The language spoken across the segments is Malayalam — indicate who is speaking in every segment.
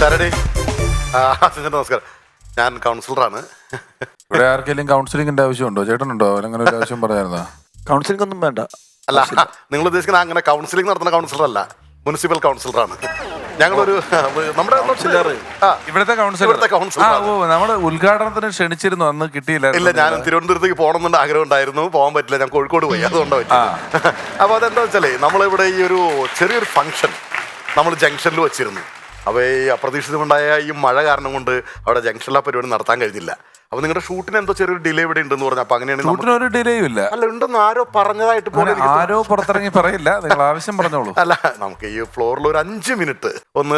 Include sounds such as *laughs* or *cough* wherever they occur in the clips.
Speaker 1: തരടി ആ ചേട്ടാ നമസ്കാരം. ഞാൻ കൗൺസിലറാണ്
Speaker 2: ഇവിടെ ആർക്കെങ്കിലും കൗൺസിലിംഗിന്റെ ആവശ്യമുണ്ടോ? ചേട്ടനുണ്ടോ? അങ്ങനെ ഒരു ആവശ്യം പറയായിരുന്നോ
Speaker 3: കൗൺസിലിംഗ് ഒന്നും വേണ്ട.
Speaker 1: അല്ല നിങ്ങൾ ഉദ്ദേശിക്കുന്ന അങ്ങനെ കൗൺസിലിംഗ് നടത്തുന്ന കൗൺസിലർ അല്ല. മുനിസിപ്പൽ കൗൺസിലറാണ് ഞങ്ങളൊരു നമ്മുടെ
Speaker 3: കൗൺസിലർ.
Speaker 1: ആ,
Speaker 2: ഇവിടുത്തെ കൗൺസിലർ
Speaker 1: ഇവിടുത്തെ കൗൺസിലർ
Speaker 2: ആ ഓ നമ്മുടെ ഉദ്ഘാടനത്തിന് ക്ഷണിച്ചിരുന്നു അന്ന് കിട്ടിയില്ല
Speaker 1: ഇല്ല ഞാൻ തിരുവനന്തപുരത്തേക്ക് പോകണമെന്നുണ്ട് ആഗ്രഹം ഉണ്ടായിരുന്നു പോകാൻ പറ്റില്ല ഞാൻ കോഴിക്കോട് പോയി അതുകൊണ്ടാ പറ്റില്ല അപ്പൊ അതെന്താ വെച്ചാലേ നമ്മളിവിടെ ഈ ഒരു ചെറിയൊരു ഫംഗ്ഷൻ നമ്മൾ ജംഗ്ഷനിൽ വെച്ചിരുന്നു. അപ്പോൾ ഈ അപ്രതീക്ഷിതമുണ്ടായ ഈ മഴ കാരണം കൊണ്ട് അവിടെ ജംഗ്ഷനിലെ പരിപാടി നടത്താൻ കഴിഞ്ഞില്ല. അപ്പൊ നിങ്ങളുടെ ഷൂട്ടിന് എന്തോ ചെറിയൊരു ഡിലേ ഇവിടെ ഉണ്ടെന്ന് പറഞ്ഞു അപ്പൊ അങ്ങനെയാണ്
Speaker 2: ഷൂട്ടിന് ഒരു ഡിലേയും ഇല്ല.
Speaker 1: അല്ല ഉണ്ടെന്ന് ആരോ പറഞ്ഞതായിട്ട് പോലെ എനിക്ക്
Speaker 2: ആരോ പുറത്തിറങ്ങി പറയില്ല. നിങ്ങൾ ആവശ്യം പറഞ്ഞോളൂ.
Speaker 1: അല്ല നമുക്ക് ഈ ഫ്ലോറിൽ ഒരു അഞ്ച് മിനിറ്റ് ഒന്ന്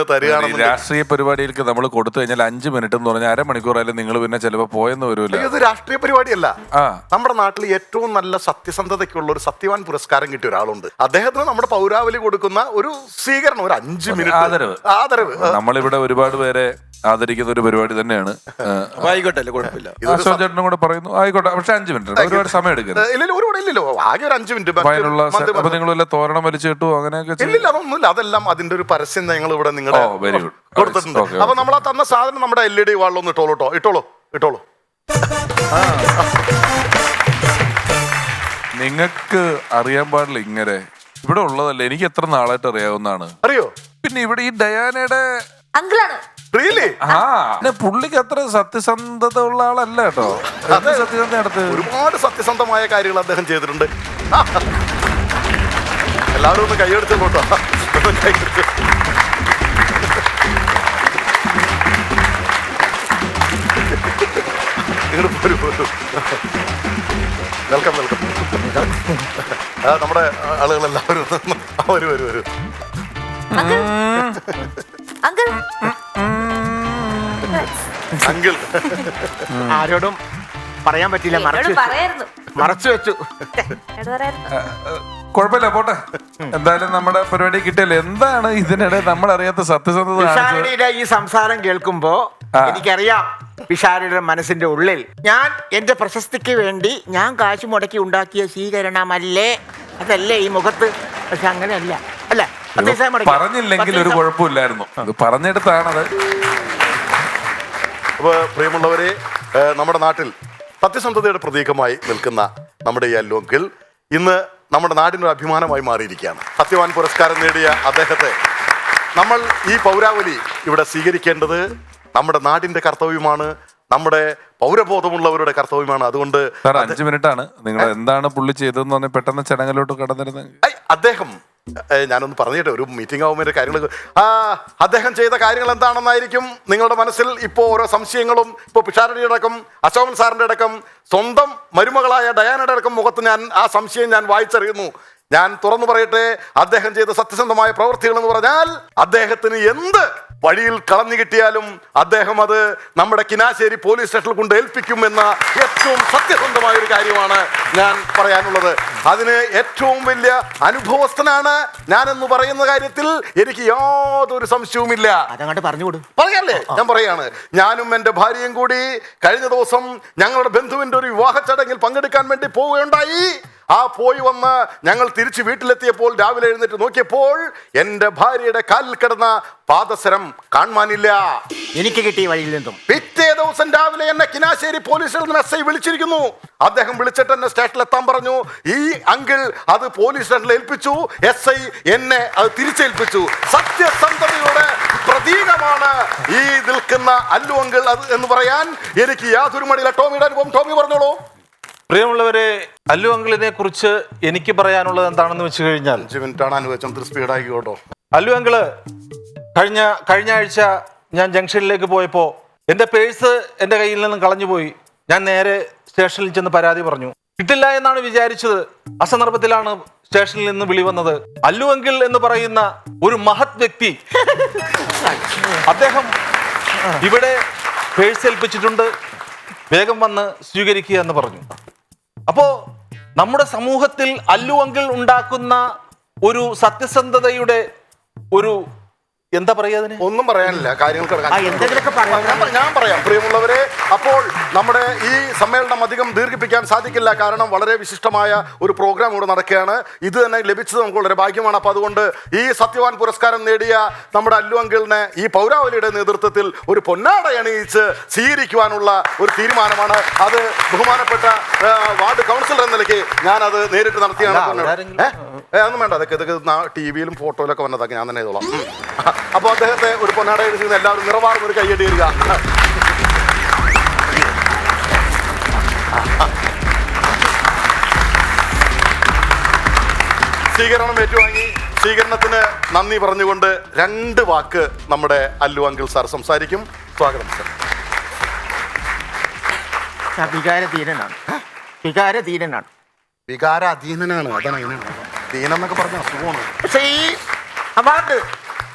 Speaker 2: ഈ രാഷ്ട്രീയ പരിപാടിയിലേക്ക് നമ്മൾ കൊടുത്തു കഴിഞ്ഞാൽ അഞ്ച് മിനിറ്റ് എന്ന് പറഞ്ഞാൽ അരമണിക്കൂറായാലും നിങ്ങൾ പിന്നെ ചിലപ്പോൾ പോയെന്ന് വരൂല.
Speaker 1: ഇത് രാഷ്ട്രീയ പരിപാടിയല്ല.
Speaker 2: ആ.
Speaker 1: നമ്മുടെ നാട്ടിൽ ഏറ്റവും നല്ല സത്യസന്ധതയ്ക്കുള്ള ഒരു സത്യവാൻ പുരസ്കാരം കിട്ടിയ ഒരാളുണ്ട്. അദ്ദേഹത്തിന് നമ്മുടെ പൗരാവലി കൊടുക്കുന്ന ഒരു സ്വീകരണം ഒരു അഞ്ച് മിനിറ്റ്.
Speaker 2: ആദരവ്.
Speaker 1: ആദരവ്.
Speaker 2: നമ്മളിവിടെ ഒരുപാട് പേരെ ആദരിക്കുന്ന ഒരു പരിപാടി തന്നെയാണ്. *laughs*
Speaker 3: ആയിക്കോട്ടെ അല്ലേ? കുഴപ്പമില്ല.
Speaker 2: അശോക് ചേട്ടനും കൂടെ പറയുന്നു. ആയിക്കോട്ടെ പക്ഷെ അഞ്ച് മിനിറ്റ് ഒരുപാട് സമയം എടുക്കരുത്.
Speaker 1: ഇല്ലില്ല ഒരുപാട് ഇല്ലല്ലോ. ആകെ ഒരു അഞ്ച് മിനിറ്റ്.
Speaker 2: അതിനുള്ള അപ്പൊ നിങ്ങൾ വല്ല തോരണം വലിച്ചു കിട്ടുമോ അങ്ങനെയൊക്കെ
Speaker 1: ഇല്ലില്ല അതൊന്നുമില്ല. അതെല്ലാം അതിന്റെ ഒരു പരസ്യം ഞങ്ങൾ ഇവിടെ നിങ്ങളുടെ
Speaker 2: ഓ, very good.
Speaker 1: കൊടുത്തിട്ടുണ്ട്. അപ്പൊ നമ്മൾ ആ തന്ന സാധനം നമ്മുടെ എൽ ഇ ഡി വാളിലൊന്ന് ഇട്ടോളൂ കേട്ടോ ഇട്ടോളൂ ഇട്ടോളൂ.
Speaker 2: നിങ്ങൾക്ക് അറിയാൻ പാടില്ല ഇങ്ങനെ. ഇവിടെ ഉള്ളതല്ലേ. എനിക്ക് എത്ര നാളായിട്ട് അറിയാവുന്നതാണ്.
Speaker 1: അറിയോ?
Speaker 2: പിന്നെ ഇവിടെ ഈ ഡയാനയുടെ
Speaker 4: അങ്കിളാണ്.
Speaker 1: റിയലി
Speaker 2: ആ. പിന്നെ പുള്ളിക്ക് അത്ര സത്യസന്ധത ഉള്ള ആളല്ല കേട്ടോ. എന്ത് സത്യസന്ധത അടുത്ത്
Speaker 1: ഒരുപാട് സത്യസന്ധമായ കാര്യങ്ങൾ അദ്ദേഹം ചെയ്തിട്ടുണ്ട്. എല്ലാവരും ഒന്ന് കൈയെടുത്ത് പോട്ടോ. Welcome welcome. നമ്മുടെ ആളുകളെല്ലാവരും വരും വരൂ വരൂ.
Speaker 4: അങ്കിൾ.
Speaker 1: അങ്കിൾ.
Speaker 5: ആരോടും പറയാൻ പറ്റില്ല മറച്ചു വെച്ചു.
Speaker 4: പറയായിരുന്നു.
Speaker 5: മറച്ചു വെച്ചു.
Speaker 2: കുഴപ്പമില്ല പോട്ടെ. എന്തായാലും നമ്മുടെ പരിപാടി കിട്ടിയല്ലേ? എന്താണ് ഇതിനിടെ നമ്മൾ അറിയാത്ത സത്യസന്ധത
Speaker 5: ഈ സംസാരം കേൾക്കുമ്പോ. എനിക്കറിയാം വിഷാരുടെ മനസ്സിന്റെ ഉള്ളിൽ. ഞാൻ എന്റെ പ്രശസ്തിക്ക് വേണ്ടി ഞാൻ കാശ് മുടക്കി ഉണ്ടാക്കിയ സ്വീകരണമല്ലേ? അതല്ലേ ഈ മുഖത്ത്? പക്ഷെ അങ്ങനെയല്ല. അല്ല?
Speaker 2: പറഞ്ഞില്ലെങ്കിൽ ഒരു കുഴപ്പമില്ലായിരുന്നു. അത് പറഞ്ഞെടുത്താണത്.
Speaker 1: അപ്പോൾ പ്രിയമുള്ളവരെ നമ്മുടെ നാട്ടിൽ സത്യസന്ധതയുടെ പ്രതീകമായി നിൽക്കുന്ന നമ്മുടെ ഈ അല്ലോങ്കിൽ ഇന്ന് നമ്മുടെ നാടിനൊരു അഭിമാനമായി മാറിയിരിക്കുകയാണ്. സത്യവാൻ പുരസ്കാരം നേടിയ അദ്ദേഹത്തെ നമ്മൾ ഈ പൗരാവലി ഇവിടെ സ്വീകരിക്കേണ്ടത് നമ്മുടെ നാടിന്റെ കർത്തവ്യമാണ് നമ്മുടെ പൗരബോധമുള്ളവരുടെ കർത്തവ്യമാണ്. അതുകൊണ്ട്
Speaker 2: അഞ്ച് മിനിറ്റ് ആണ് നിങ്ങൾ എന്താണ് പുള്ളി ചെയ്തതെന്ന് പറഞ്ഞാൽ പെട്ടെന്ന് ചടങ്ങിലോട്ട് കടന്നിരുന്നത്
Speaker 1: അദ്ദേഹം ഞാനൊന്ന് പറഞ്ഞിട്ട് ഒരു മീറ്റിംഗ് ആകുമ്പോൾ കാര്യങ്ങൾ ആ അദ്ദേഹം ചെയ്ത കാര്യങ്ങൾ എന്താണെന്നായിരിക്കും നിങ്ങളുടെ മനസ്സിൽ ഇപ്പോൾ ഓരോ സംശയങ്ങളും ഇപ്പോൾ പിഷാരടിയുടെ അടക്കം അശോകൻ സാറിന്റെ അടക്കം സ്വന്തം മരുമകളായ ഡയാനയുടെ അടക്കം മുഖത്ത് ഞാൻ ആ സംശയം ഞാൻ വായിച്ചറിയുന്നു. ഞാൻ തുറന്നു പറയട്ടെ അദ്ദേഹം ചെയ്ത സത്യസന്ധമായ പ്രവൃത്തികൾ എന്ന് പറഞ്ഞാൽ അദ്ദേഹത്തിന് എന്ത് വഴിയിൽ കളഞ്ഞു കിട്ടിയാലും അദ്ദേഹം അത് നമ്മുടെ കിനാശ്ശേരി പോലീസ് സ്റ്റേഷനിൽ കൊണ്ട് ഏൽപ്പിക്കുമെന്ന ഏറ്റവും സത്യസന്ധമായ ഒരു കാര്യമാണ് ഞാൻ പറയാനുള്ളത്. അതിന് ഏറ്റവും വലിയ അനുഭവസ്ഥനാണ് ഞാനെന്ന് പറയുന്ന കാര്യത്തിൽ എനിക്ക് യാതൊരു സംശയവുമില്ല. പറയല്ലേ? ഞാൻ പറയാണ് ഞാനും എന്റെ ഭാര്യയും കൂടി കഴിഞ്ഞ ദിവസം ഞങ്ങളുടെ ബന്ധുവിന്റെ ഒരു വിവാഹ ചടങ്ങിൽ പങ്കെടുക്കാൻ വേണ്ടി പോവുകയുണ്ടായി. ആ പോയി വന്ന് ഞങ്ങൾ തിരിച്ച് വീട്ടിലെത്തിയപ്പോൾ രാവിലെ എഴുന്നേറ്റ് നോക്കിയപ്പോൾ എന്റെ ഭാര്യയുടെ കാലിൽ കിടന്ന പാദസരം കാണുവാനില്ല.
Speaker 5: എനിക്ക് കിട്ടിയ വഴിയിൽ നിന്നും.
Speaker 1: പിറ്റേ ദിവസം രാവിലെ എന്നെ കിനാശ്ശേരി പോലീസിൽ നിന്ന് എസ് ഐ വിളിച്ചിരിക്കുന്നു. അദ്ദേഹം വിളിച്ചിട്ട് എന്നെ സ്റ്റേഷനിൽ എത്താൻ പറഞ്ഞു. ഈ അങ്കിൾ അത് പോലീസ് സ്റ്റേഷനിൽ ഏൽപ്പിച്ചു. എസ് ഐ എന്നെ അത് തിരിച്ചേൽപ്പിച്ചു. സത്യസന്ധതയുടെ പ്രതീകമാണ് ഈ നിൽക്കുന്ന അല്ലു അങ്കിൾ അത് എന്ന് പറയാൻ. എനിക്ക് യാതൊരു മടിയില്ല. ടോമിയുടെ അനുഭവം ടോമി പറഞ്ഞോളൂ.
Speaker 6: പ്രിയമുള്ളവരെ അല്ലു അങ്കിളിനെ കുറിച്ച് എനിക്ക് പറയാനുള്ളത് എന്താണെന്ന് വെച്ച് കഴിഞ്ഞാൽ
Speaker 1: അഞ്ച് അനുവദിച്ചത്.
Speaker 6: അല്ലു അങ്കിൾ കഴിഞ്ഞ കഴിഞ്ഞ ആഴ്ച ഞാൻ ജംഗ്ഷനിലേക്ക് പോയപ്പോൾ എന്റെ പേഴ്സ് എന്റെ കയ്യിൽ നിന്നും കളഞ്ഞുപോയി. ഞാൻ നേരെ സ്റ്റേഷനിൽ ചെന്ന് പരാതി പറഞ്ഞു. കിട്ടില്ല എന്നാണ് വിചാരിച്ചത്. അസന്ദർഭത്തിലാണ് സ്റ്റേഷനിൽ നിന്ന് വിളി വന്നത്. അല്ലു അങ്കിൾ എന്ന് പറയുന്ന ഒരു മഹത് വ്യക്തി അദ്ദേഹം ഇവിടെ പേഴ്സ് ഏൽപ്പിച്ചിട്ടുണ്ട്. വേഗം വന്ന് സ്വീകരിക്കുക എന്ന് പറഞ്ഞു. അപ്പോ നമ്മുടെ സമൂഹത്തിൽ അല്ലുവെങ്കിൽ ഉണ്ടാക്കുന്ന ഒരു സത്യസന്ധതയുടെ ഒരു എന്താ പറയാ അതിന്?
Speaker 1: ഒന്നും പറയാനില്ല. കാര്യങ്ങൾ കിടക്കാൻ ഞാൻ പറയാം. പ്രിയമുള്ളവരെ അപ്പോൾ നമ്മുടെ ഈ സമ്മേളനം അധികം ദീർഘിപ്പിക്കാൻ സാധിക്കില്ല. കാരണം വളരെ വിശിഷ്ടമായ ഒരു പ്രോഗ്രാം ഇവിടെ നടക്കുകയാണ്. ഇത് തന്നെ ലഭിച്ചത് നമുക്ക് വളരെ ഭാഗ്യമാണ്. അപ്പോൾ അതുകൊണ്ട് ഈ സത്യവാൻ പുരസ്കാരം നേടിയ നമ്മുടെ അല്ലു അങ്കിളിനെ ഈ പൗരാവലിയുടെ നേതൃത്വത്തിൽ ഒരു പൊന്നാട അണിയിച്ച് സ്വീകരിക്കുവാനുള്ള ഒരു തീരുമാനമാണ്. അത് ബഹുമാനപ്പെട്ട വാർഡ് കൗൺസിലർ എന്ന നിലയ്ക്ക് ഞാനത് നേരിട്ട് നടത്തിയാണ്.
Speaker 6: അവരാരെങ്കിലും-
Speaker 1: ഏ? ഒന്നും വേണ്ട. അതൊക്കെ ഇതൊക്കെ ടി വിയിലും ഫോട്ടോയിലൊക്കെ വന്നതൊക്കെ ഞാൻ തന്നെ ചെയ്തോളാം. അപ്പൊ അപ്പോൾ അദ്ദേഹത്തെ ഒരു പൊന്നാട എഴുതി എല്ലാവരും നിറവാറും ഒരു കയ്യടി വരിക സ്വീകരണം ഏറ്റുവാങ്ങി. സ്വീകരണത്തിന് നന്ദി പറഞ്ഞുകൊണ്ട് രണ്ട് വാക്ക് നമ്മുടെ അല്ലു അങ്കിൾ സാർ സംസാരിക്കും. സ്വാഗതം സാർ.
Speaker 5: വികാരധീനനാണ്. വികാരധീരനാണ് വികാരധീരനാണ്
Speaker 1: വികാര അധീനനാണ് അതാണ് അങ്ങനെയാണ്.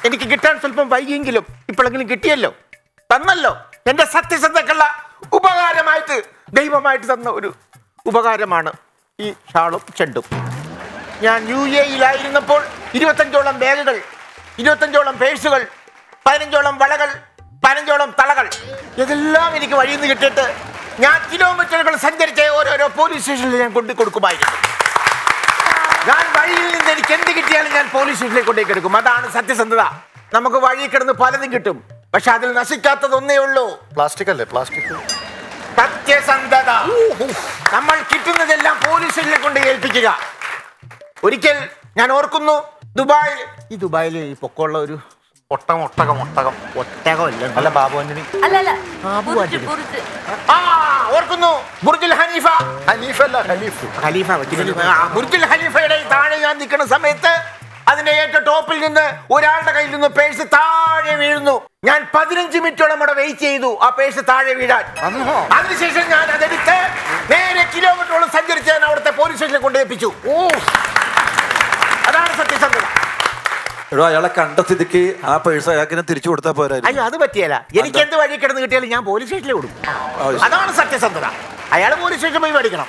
Speaker 5: എനിക്ക് കിട്ടാൻ സ്വല്പം വൈകിയെങ്കിലും ഇപ്പോഴെങ്കിലും കിട്ടിയല്ലോ. തന്നല്ലോ. എന്റെ സത്യസന്ധക്കുള്ള ഉപകാരമായിട്ട് ദൈവമായിട്ട് തന്ന ഒരു ഉപകാരമാണ് ഈ ഷാളും ചെണ്ടും. ഞാൻ യു എയിലായിരുന്നപ്പോൾ ഇരുപത്തഞ്ചോളം ബാഗുകൾ ഇരുപത്തഞ്ചോളം പേഴ്സുകൾ പതിനഞ്ചോളം വളകൾ പതിനഞ്ചോളം തളകൾ ഇതെല്ലാം എനിക്ക് വഴിയിൽ നിന്ന് കിട്ടിയിട്ട് ഞാൻ കിലോമീറ്ററുകൾ സഞ്ചരിച്ച് ഓരോരോ പോലീസ് സ്റ്റേഷനിൽ ഞാൻ കൊണ്ടു കൊടുക്കുമായിരുന്നു ഞാൻ വഴിയിൽ നിന്ന് എനിക്ക് എന്ത് കിട്ടിയാലും ഞാൻ പോലീസ് സ്റ്റേഷനിലേക്ക് കൊണ്ടേക്ക് എടുക്കും അതാണ് സത്യസന്ധത. നമുക്ക് വഴി കിടന്ന് പലതും കിട്ടും. പക്ഷെ അതിൽ നശിക്കാത്തത് ഒന്നേ ഉള്ളൂ.
Speaker 1: പ്ലാസ്റ്റിക് അല്ലേ? പ്ലാസ്റ്റിക്
Speaker 5: സത്യസന്ധത. നമ്മൾ കിട്ടുന്നതെല്ലാം പോലീസ് സ്റ്റേഷനിലേക്ക് കൊണ്ട് ഏൽപ്പിക്കുക. ഒരിക്കൽ ഞാൻ ഓർക്കുന്നു ദുബായിൽ ഈ ദുബായിൽ ഈ പൊക്കമുള്ള ഒരു
Speaker 1: ഒട്ടകം ഒട്ടകം ഒട്ടകം.
Speaker 5: ഒട്ടകമല്ല.
Speaker 6: അല്ല ബാബു ആന്റണി.
Speaker 4: അല്ല അല്ല.
Speaker 5: ആ,
Speaker 4: ബുർജ് പൂവാറ്റൽ.
Speaker 5: ആ ഓർക്കുന്നു. ബുർജുൽ ഹനീഫ
Speaker 1: ഹനീഫ് അല്ല ഹനീഫ്
Speaker 5: ഖലീഫ ബുർജുൽ ഖലീഫയുടെ താഴെ ഞാൻ നിൽക്കുന്ന സമയത്ത് അതിന്റെ ഏറ്റവും ടോപ്പിൽ നിന്ന് ഒരാളുടെ കയ്യിൽ നിന്ന് പേഴ്സ് താഴെ വീഴുന്നു. ഞാൻ പതിനഞ്ച് മിനിറ്റോളം അവിടെ വെയിറ്റ് ചെയ്തു ആ പേഴ്സ് താഴെ വീഴാൻ.
Speaker 1: അന്നോ?
Speaker 5: അതിനുശേഷം ഞാൻ അതെടുത്ത് നേരെ കിലോമീറ്ററോളം സഞ്ചരിച്ച് ഞാൻ അവിടുത്തെ പോലീസ് സ്റ്റേഷനിൽ കൊണ്ടേപ്പിച്ചു ഓ. അതാണ് സത്യസന്ധത.
Speaker 3: എടോ അയാളെ കണ്ട സ്ഥിതിക്ക് ആ പേഴ്സ് അയാൾക്കിനെ തിരിച്ചു കൊടുത്താൽ പോരായിരുന്നു.
Speaker 5: അയ്യോ അത് പറ്റിയല്ല. എനിക്ക് എന്ത് വഴി കിടന്ന് കിട്ടിയാലും ഞാൻ പോലീസ് സ്റ്റേഷനിൽ കൊടുക്കും അതാണ് സത്യസന്ധത. അയാൾ പോലീസ് സ്റ്റേഷൻ പോയി മേടിക്കണം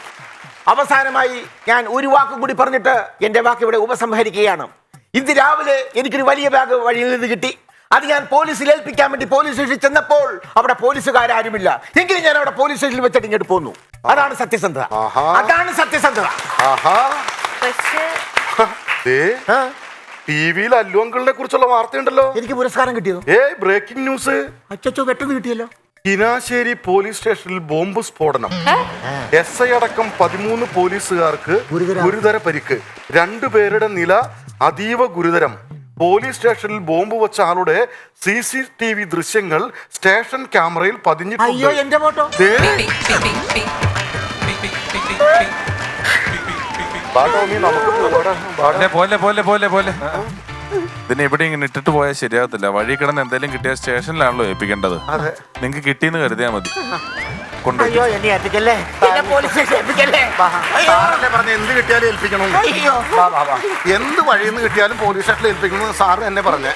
Speaker 5: അവസാനമായി ഞാൻ ഒരു വാക്കും കൂടി പറഞ്ഞിട്ട് എന്റെ വാക്ക് ഇവിടെ ഉപസംഹരിക്കുകയാണ്. ഇന്ന് രാവിലെ എനിക്കൊരു വലിയ ബാഗ് വഴിയിൽ നിന്ന് കിട്ടി. അത് ഞാൻ പോലീസിൽ ഏൽപ്പിക്കാൻ വേണ്ടി പോലീസ് സ്റ്റേഷനിൽ ചെന്നപ്പോൾ അവിടെ പോലീസുകാരുമില്ല എങ്കിലും ഞാൻ അവിടെ പോലീസ് സ്റ്റേഷനിൽ വെച്ചിട്ട് ഇങ്ങോട്ട് പോന്നു. അതാണ് സത്യസന്ധത.
Speaker 1: ആഹാ.
Speaker 5: അതാണ് സത്യസന്ധത.
Speaker 1: ആഹാ.
Speaker 4: പക്ഷേ
Speaker 1: ദേ.
Speaker 5: ആ,
Speaker 1: ടി വിയിൽ അല്ലു അങ്കിളിനെ കുറിച്ചുള്ള വാർത്തയുണ്ടല്ലോ.
Speaker 5: എനിക്ക് പുരസ്കാരം കിട്ടിയോ
Speaker 1: ഏ ബ്രേക്കിംഗ് ന്യൂസ്
Speaker 5: അച്ചച്ചോ പെട്ടെന്ന് കിട്ടിയല്ലോ.
Speaker 1: കിനാശ്ശേരി പോലീസ് സ്റ്റേഷനിൽ ബോംബ് സ്ഫോടനം. എസ് ഐ അടക്കം പതിമൂന്ന് പോലീസുകാർക്ക്
Speaker 5: ഗുരുതര-
Speaker 1: പരിക്ക്. രണ്ടുപേരുടെ നില അതീവ ഗുരുതരം. പോലീസ് സ്റ്റേഷനിൽ ബോംബ് വെച്ച ആളുടെ സി സി ടി വി ദൃശ്യങ്ങൾ സ്റ്റേഷൻ ക്യാമറയിൽ
Speaker 5: അയ്യോ
Speaker 1: പതിഞ്ഞിട്ടുണ്ട്
Speaker 2: പോലെ പോലെ പോലെ പോലെ പോലെ. ഇതിനെ എവിടെ ഇങ്ങനെ ഇട്ടിട്ട് പോയാൽ ശരിയാകത്തില്ല. വഴി കിടന്ന് എന്തെങ്കിലും കിട്ടിയ സ്റ്റേഷനിലാണല്ലോ ഏൽപ്പിക്കേണ്ടത്.
Speaker 1: അതെ.
Speaker 2: നിങ്ങക്ക് കിട്ടിയെന്ന് കരുതിയാ മതി.
Speaker 5: അയ്യോ എന്നെ ഏൽപ്പിക്കല്ലേ? എന്നെ പോലീസ് സ്റ്റേഷനിൽ ഏൽപ്പിക്കല്ലേ അയ്യോ.
Speaker 1: സാറല്ലേ പറഞ്ഞ എന്ത് കിട്ടിയാലും ഏൽപ്പിക്കണം.
Speaker 5: അയ്യോ.
Speaker 1: വാ, വാ, വാ. എന്ത് വഴിയിൽ നിന്ന് കിട്ടിയാലും പോലീസ് സ്റ്റേഷനിൽ ഏൽപ്പിക്കണം സാറ് എന്നെ പറഞ്ഞേ.